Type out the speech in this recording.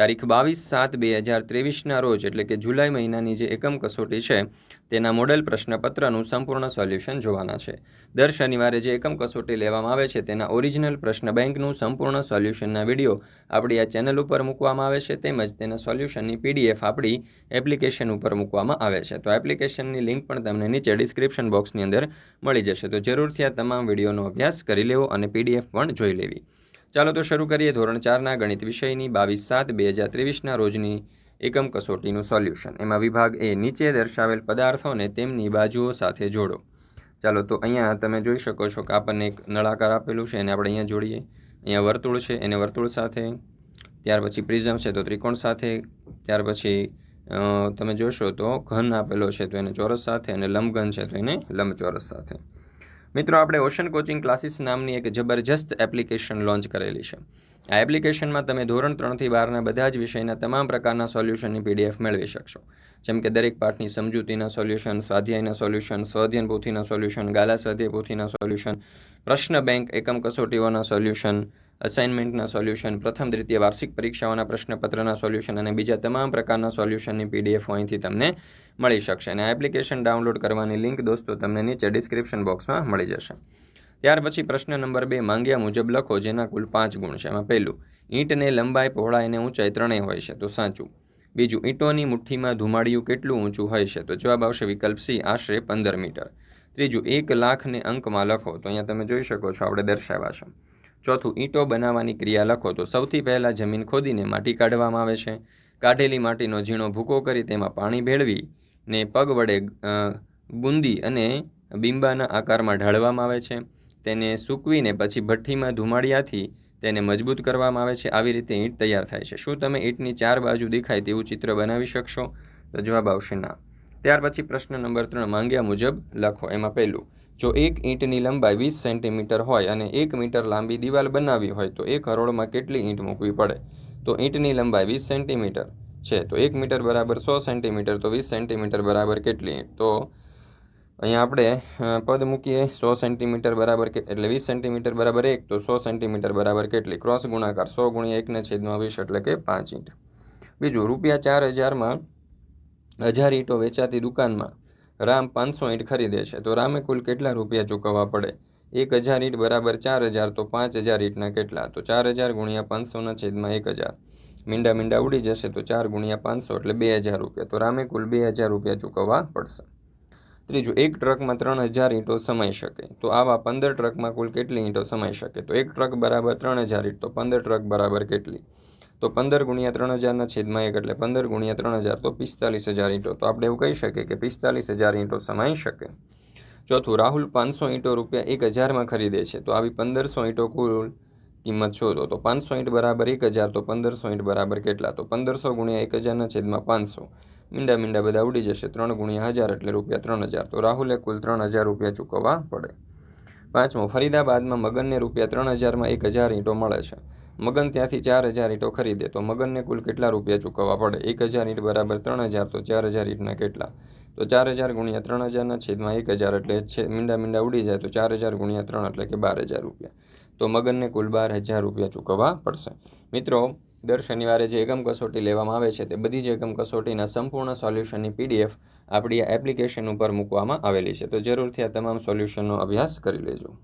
તારીખ બાવીસ સાત બે હજાર ત્રેવીસના રોજ, એટલે કે જુલાઈ મહિનાની જે એકમ કસોટી છે, તેના મોડેલ પ્રશ્નપત્રનું સંપૂર્ણ સોલ્યુશન જોવાના છે. દર શનિવારે જે એકમ કસોટી લેવામાં આવે છે, તેના ઓરિજિનલ પ્રશ્ન બેંકનું સંપૂર્ણ સોલ્યુશનના વીડિયો આપણી આ ચેનલ ઉપર મૂકવામાં આવે છે, તેમજ તેના સોલ્યુશનની પીડીએફ આપણી એપ્લિકેશન ઉપર મૂકવામાં આવે છે. તો એપ્લિકેશનની લિંક પણ તમને નીચે ડિસ્ક્રિપ્શન બોક્સની અંદર મળી જશે. તો જરૂરથી આ તમામ વિડીયોનો અભ્યાસ કરી લેવો અને પીડીએફ પણ જોઈ લેવી. ચાલો તો શરૂ કરીએ ધોરણ ચારના ગણિત વિષયની બાવીસ સાત બે હજાર ત્રેવીસના રોજની એકમ કસોટીનું સોલ્યુશન. એમાં વિભાગ એ નીચે દર્શાવેલ પદાર્થોને તેમની બાજુઓ સાથે જોડો. ચાલો તો અહીંયા તમે જોઈ શકો છો કે આપણને એક નળાકાર આપેલું છે, એને આપણે અહીંયા જોડીએ. અહીંયા વર્તુળ છે, એને વર્તુળ સાથે. ત્યાર પછી પ્રિઝમ છે, તો ત્રિકોણ સાથે. ત્યાર પછી તમે જોશો તો ઘન આપેલો છે, તો એને ચોરસ સાથે અને લંબઘન છે, તો એને લંબચોરસ સાથે. મિત્રો, આપણે ઓશન કોચિંગ ક્લાસીસ નામની એક જબરજસ્ત એપ્લિકેશન લોન્ચ કરેલી છે. આ એપ્લિકેશનમાં તમે ધોરણ ત્રણથી બારના બધા જ વિષયના તમામ પ્રકારના સોલ્યુશનની પીડીએફ મેળવી શકશો. જેમ કે દરેક પાઠની સમજૂતીના સોલ્યુશન, સ્વાધ્યાયના સોલ્યુશન સ્વાધ્યન પોથીના સોલ્યુશન, ગાલા સ્વાધ્યાય પોથીના સોલ્યુશન, પ્રશ્ન બેંક એકમ કસોટીઓના સોલ્યુશન અસાઇનમેન્ટના સોલ્યુશન પ્રથમ દ્વિતીય વાર્ષિક પરીક્ષાઓના પ્રશ્નપત્રના સોલ્યુશન અને બીજા તમામ પ્રકારના સોલ્યુશનની પીડીએફ અહીંથી તમને મળી શકશે. અને આ એપ્લિકેશન ડાઉનલોડ કરવાની લિંક દોસ્તો તમને નીચે ડિસ્ક્રિપ્શન બોક્સમાં મળી જશે. ત્યાર પછી પ્રશ્ન નંબર બે, માંગ્યા મુજબ લખો, જેના કુલ પાંચ ગુણ છે. એમાં પહેલું, ઈંટને લંબાઈ, પહોળાઈ અને ઊંચાઈ ત્રણેય હોય છે, તો સાચું. બીજું, ઈંટોની મુઠ્ઠીમાં ધુમાડિયું કેટલું ઊંચું હોય છે, તો જવાબ આવશે વિકલ્પ સી, આશરે પંદર મીટર. ત્રીજું, એક લાખને અંકમાં લખો, તો અહીંયા તમે જોઈ શકો છો, આપણે દર્શાવ્યા છે. ચોથું ઈંટો બનાવવાની ક્રિયા લખો તો સૌથી પહેલાં જમીન ખોદીને માટી કાઢવામાં આવે છે. કાઢેલી માટીનો ઝીણો ભૂકો કરી તેમાં પાણી ભેળવી ને પગ વડે બુંદી અને બિંબાના આકારમાં ઢાળવામાં આવે છે. તેને સૂકવીને પછી ભઠ્ઠીમાં ધુમાડિયાથી તેને મજબૂત કરવામાં આવે છે. આવી રીતે ઈંટ તૈયાર થાય છે. શું તમે ઈંટની ચાર બાજુ દેખાય તેવું ચિત્ર બનાવી શકશો? તો જવાબ આવશે ના. ત્યાર પછી પ્રશ્ન નંબર ત્રણ માંગ્યા મુજબ લખો. એમાં પહેલું જો એક ઈંટની લંબાઈ વીસ સેન્ટીમીટર હોય અને એક મીટર લાંબી દિવાલ બનાવવી હોય, તો એક હરોળમાં કેટલી ઈંટ મૂકવી પડે? તો ઈંટની લંબાઈ વીસ સેન્ટીમીટર છે. તો એક મીટર બરાબર સો સેન્ટીમીટર, તો વીસ સેન્ટીમીટર બરાબર કેટલી ઈંટ તો અહીંયા આપણે પદ મૂકીએ. સો સેન્ટીમીટર બરાબર એટલે વીસ સેન્ટીમીટર બરાબર એક, તો સો સેન્ટીમીટર બરાબર કેટલી? ક્રોસ ગુણાકાર સો ગુણ્યા એકને છેદમાં વીસ, એટલે કે પાંચ ઈંટ બીજું, રૂપિયા ચાર હજારમાં હજાર ઈંટો વેચાતી દુકાનમાં રામ પાંચસો ઈંટ ખરીદે છે. તો રામે કુલ કેટલા રૂપિયા ચૂકવવા પડે? એક હજાર ઈંટ બરાબર ચાર હજાર, તો પાંચ હજાર ઈંટના કેટલા? તો ચાર હજાર ગુણ્યા પાંચસોના છેદમાં એક હજાર. મીંડા મીંડા ઉડી જશે તો ચાર ગુણ્યા પાંચસો એટલે બે હજાર રૂપિયા. તો રામે કુલ બે હજાર રૂપિયા ચૂકવવા પડશે. ત્રીજું, એક ટ્રકમાં ત્રણ હજાર ઈંટો સમાઈ શકે. તો આવા પંદર ટ્રકમાં કુલ કેટલી ઈંટો સમાઈ શકે? તો એક ટ્રક બરાબર ત્રણ હજાર ઈંટ, તો પંદર ટ્રક બરાબર કેટલી? તો પંદર ગુણ્યા ત્રણ હજારના છેદમાં એક એટલે પંદર ગુણ્યા ત્રણ હજાર તો પિસ્તાલીસ હજાર ઈંટો. તો આપણે એવું કહી શકીએ કે પિસ્તાલીસ હજાર ઈંટો સમાઈ શકે. ચોથું, રાહુલ પાંચસો ઈંટો રૂપિયા એક હજારમાં ખરીદે છે. તો આવી પંદરસો ઈંટો કુલ કિંમત શોધો. તો પાંચસો ઈંટ બરાબર એક હજાર, તો પંદરસો ઈંટ બરાબર કેટલા? તો પંદરસો ગુણ્યા એક હજારના છેદમાં પાંચસો. મીંડા મીંડા બધા ઉડી જશે. ત્રણ ગુણ્યા હજાર એટલે રૂપિયા ત્રણ હજાર. તો રાહુલે કુલ ત્રણ હજાર રૂપિયા ચૂકવવા પડે. પાંચમો, ફરીદાબાદમાં મગનને રૂપિયા ત્રણ હજારમાં એક હજાર ઈંટો મળે છે. મગન ત્યાંથી ચાર હજાર ઈંટો ખરીદે તો મગનને કુલ કેટલા રૂપિયા ચૂકવવા પડે? એક હજાર ઈંટ બરાબર ત્રણ હજાર, તો ચાર હજાર ઈંટના કેટલા? તો ચાર હજાર ગુણ્યા ત્રણ હજારના છેદમાં એક હજાર એટલે છે, મીંડા મીંડા ઉડી જાય તો ચાર હજાર ગુણ્યા ત્રણ એટલે કે બાર હજાર રૂપિયા. તો મગનને કુલ બાર હજાર રૂપિયા ચૂકવવા પડશે. મિત્રો, દર શનિવારે જે એકમ કસોટી લેવામાં આવે છે તે બધી જ એકમ કસોટીના સંપૂર્ણ સોલ્યુશનની પીડીએફ આપણી એપ્લિકેશન ઉપર મૂકવામાં આવેલી છે. તો જરૂરથી આ તમામ સોલ્યુશનનો અભ્યાસ કરી લેજો.